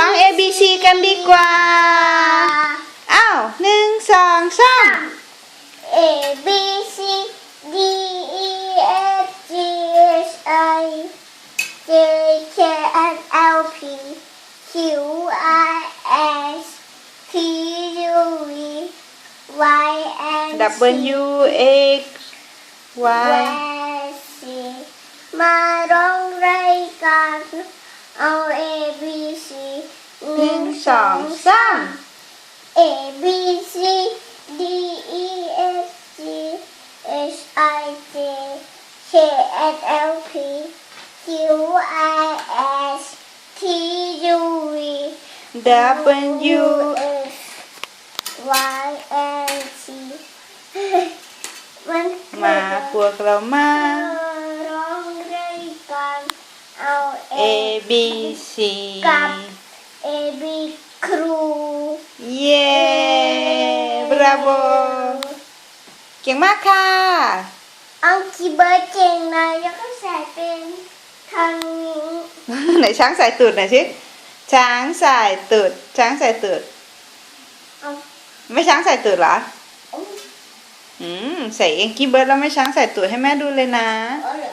ร้อง A B C กันดีกว่า อ้าวหนึ่งสองสาม A B C D E F G H I J K L L P Q R S T U V Y N W X Y. มาร้อง สองสาม A B C D E F G H I J K L L P Q I S T U V W X Y and Z มันมาพวกเรามาร้องรายการเอา A B C กับ A B ครูเย้บราโวเก่งมากค่ะอังคีเบิร์ดเก่งนะแล้วก็ใส่เป็นทางนี้ไหนช้างใส่ตูดหน่อยสิช้างใส่ตูดช้างใส่ตูดเอาไม่ช้างใส่ตูดเหรอ เอาอืมใส่เองกี้เบิร์ดแล้วไม่ช้างใส่ตูดให้แม่ดูเลยนะ เอาเหรอ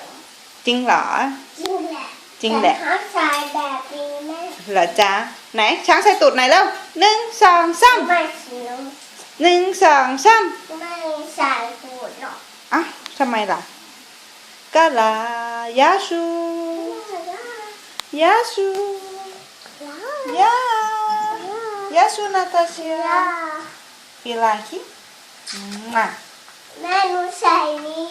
จริงเหรอ จริงแหละจริงแหละ แต่เขาใส่แบบนี้แม่ เหรอจ๊ะ ไหนช้างใส่ตูดไหนอยแล้วหนึ่งสองสามไม่สีน้หนึ่งสองสามำไม่ใส่หูหรอกอะทำไมล่ะกาลายาชูยาชูยายาชูนาตาเชียฟิลาคิอืมอะแม่หนูใส่นี้